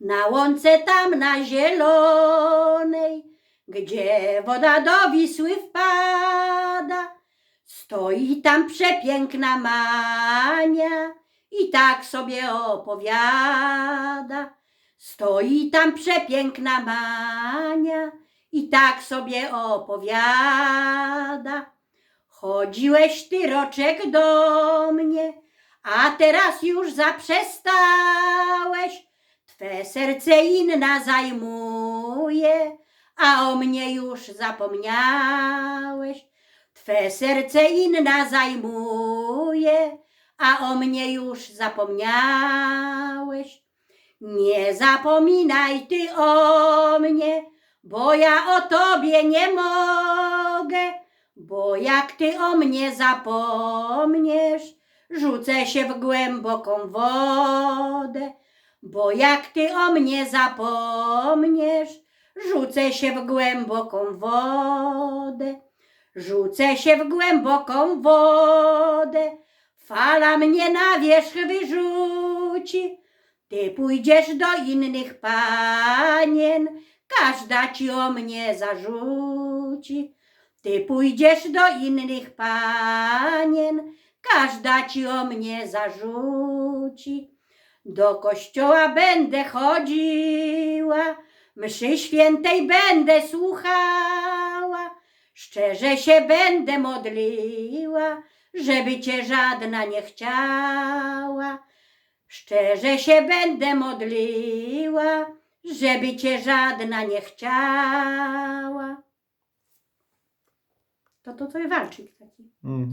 Na łące tam na zielonej, gdzie woda do Wisły wpada, stoi tam przepiękna Mania i tak sobie opowiada. Stoi tam przepiękna Mania i tak sobie opowiada. Chodziłeś ty roczek do mnie, a teraz już zaprzestałeś. Twe serce inna zajmuje, a o mnie już zapomniałeś. Twe serce inna zajmuje, a o mnie już zapomniałeś. Nie zapominaj ty o mnie, bo ja o tobie nie mogę, bo jak ty o mnie zapomniesz, rzucę się w głęboką wodę. Bo jak ty o mnie zapomniesz, rzucę się w głęboką wodę. Rzucę się w głęboką wodę, fala mnie na wierzch wyrzuci. Ty pójdziesz do innych panien, każda ci o mnie zarzuci. Ty pójdziesz do innych panien, każda ci o mnie zarzuci. Do kościoła będę chodziła, mszy świętej będę słuchała, szczerze się będę modliła, żeby cię żadna nie chciała. Szczerze się będę modliła, żeby cię żadna nie chciała. To to, to walczyk taki. Mhm.